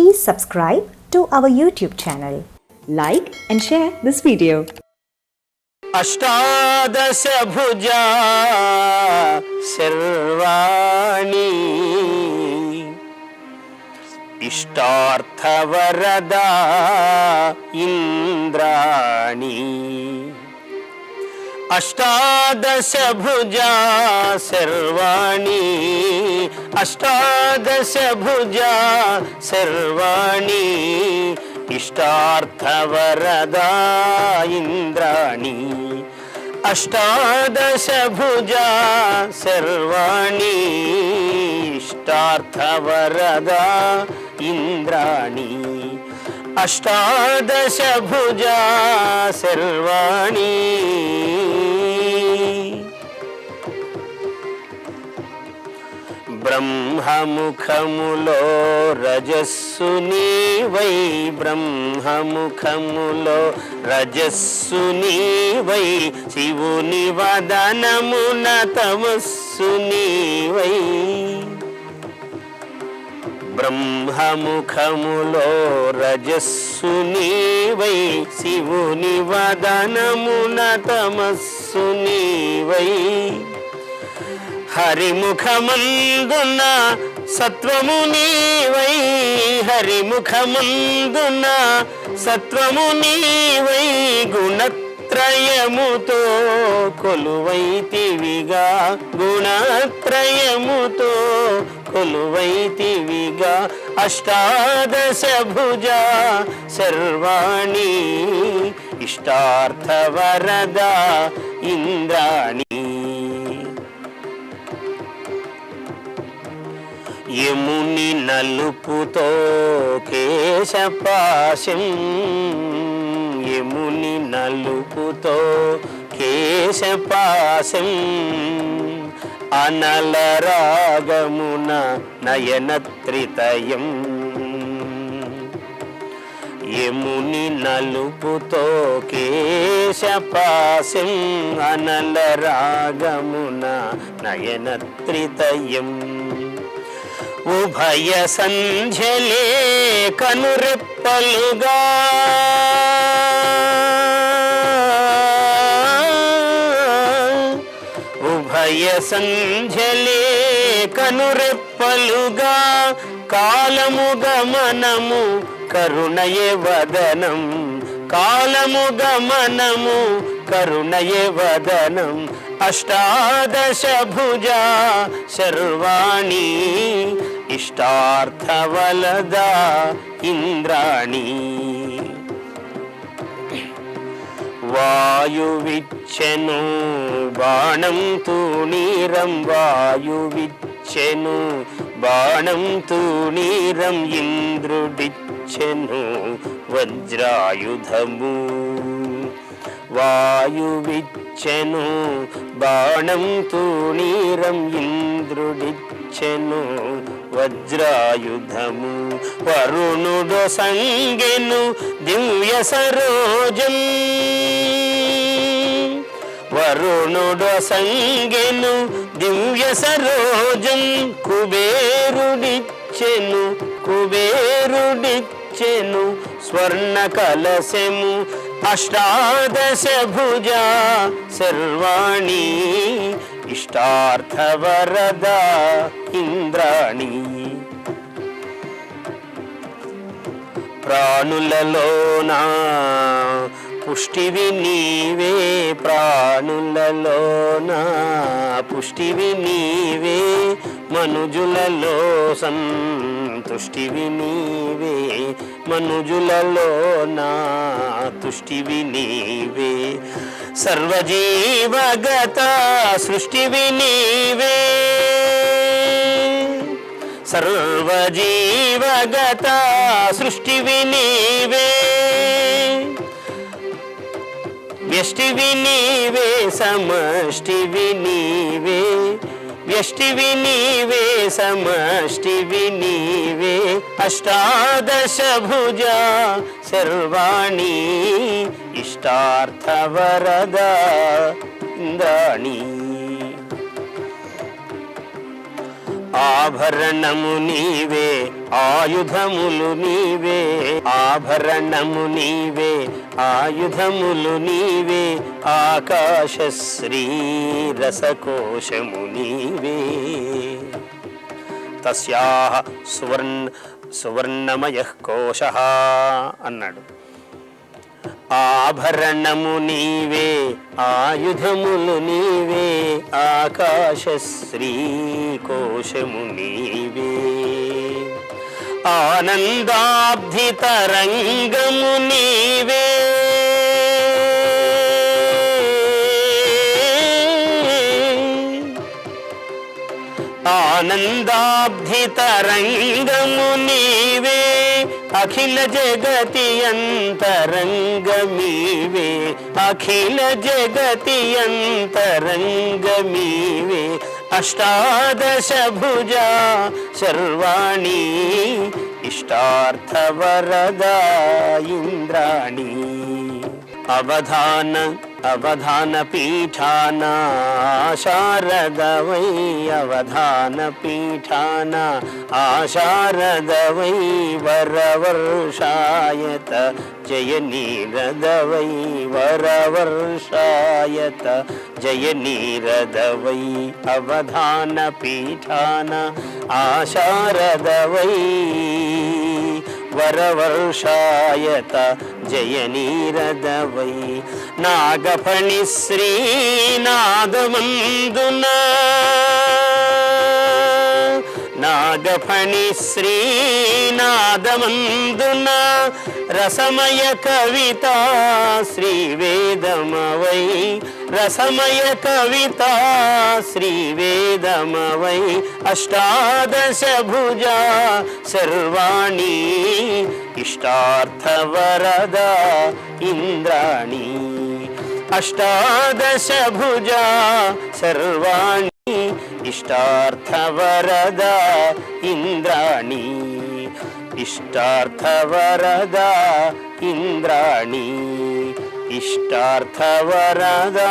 Please subscribe to our YouTube channel. Like and share this video. अष्टादशभुजा सर्वाणि इष्टार्थवरदा इन्द्राणि ఇంద్రాణి అష్టాదశ భుజా శర్వాణి అష్టాదశ భుజా శర్వాణి ఇష్టార్థవరదా ఇంద్రాణి అష్టాదశ భుజా శర్వాణి అష్టాదశ భుజా శర్వాణి. బ్రహ్మముఖములో రజస్సు నీవై బ్రహ్మముఖములో రజస్సు నీవై శివుని వదనమున తమస్సు నీవై. బ్రహ్మముఖములో రజస్సు నీవై శివుని వదనమున తమస్సు నీవై. హరిముఖమందున సత్వము నీవై హరిముఖమందున సత్వము నీవై. గుణత్రయముతో కొలువైతివిగా గుణత్రయముతో కొలువైతివిగా అష్టాదశ భుజ సర్వాణి ఇష్టార్థవరదా ఇంద్రాణి. యముని నలుపుతో కేశపాశం యముని నలుపుతో కేశపాశం. అనల రాగమున నయనత్రితయం. యముని నలుపుతో కేశపాశం అనల రాగమున నయనత్రితయం. ఉభయ సంధ్యలే కనురెప్పలుగా ఉభయ సంధ్యలే కనురెప్పలుగా కాలము గమనము కరుణయే వదనం. కాలము గమనము కరుణయే వదనం. అష్టాదశ భుజ శర్వాణి ఇష్టార్థవలదా ఇంద్రాణి. వాయువిచ్చెను బాణం తూణీరం వాయువిచ్చెను బాణం తూణీరం ఇంద్రుడిచ్చెను వజ్రాయుధము. వాయువిచ్చెను బాణం తూణీరం ఇంద్రుడిచ్చెను వజ్రాయుధము వరుణుడు సంగెను దివ్య సరోజం వరుణుడు సంగెను దివ్య సరోజం కుబేరుడిచ్చెను కుబేరుడిచ్చెను. స్వర్ణ కలశము అష్టాదశ భుజా సర్వాణి ఇష్టార్థవరదా ఇంద్రాణి. ప్రాణులలోనా పుష్టివి నీవే ప్రాణులలోనా పుష్టివి నీవే మనుజులలో సంతుష్టివి నీవే మనుజులలోనా తుష్టివి నీవే. సర్వజీవగత సృష్టివి నీవే సర్వజీవగత సృష్టివి నీవే వ్యష్టివి నీవే సమష్టివి నీవే వ్యష్టివి నీవే సమష్టివి నీవే అష్టాదశ భుజ సర్వాణి ఇష్టార్థవరద ఇంద్రాణి ఆభరణము నీవే ఆయుధములు నీవే ఆభరణము నీవే ఆయుధములు నీవే ఆకాశశ్రీ రసకోశము నీవే. తస్యాహ సువర్ణ సువర్ణమయ కోశ అన్నాడు. ఆభరణము నీవే ఆయుధములు నీవే ఆకాశశ్రీ కోశము నీవే. ఆనందాబ్ధి తరంగము నీవే ఆనందాబ్ధి తరంగము నీవే అఖిల జగతి అంతరంగమీవే అఖిల జగతి అంతరంగమీవే అష్టాదశ अवधानपीठाना शारदवै अवधानपीठाना आशारदवै वरवर्षायत वै वरवर्षायत पीठान आशारद वै వరవర్షాయత జయ నీరదవై వరవర్షాయత జయ నాగఫణి శ్రీనాదమందున నాగఫణి శ్రీనాదమందున రసమయ కవిత శ్రీవేదమవై రసమయ కవిత శ్రీవే అష్టాదశ భుజా సర్వాణి ఇష్టార్థవరదా ఇంద్రాణి అష్టాదశ భుజా సర్వాణి ఇష్టార్థవరదా ఇంద్రాణి ఇష్టార్థవరదా ఇంద్రాణి ఇష్టార్థవరదా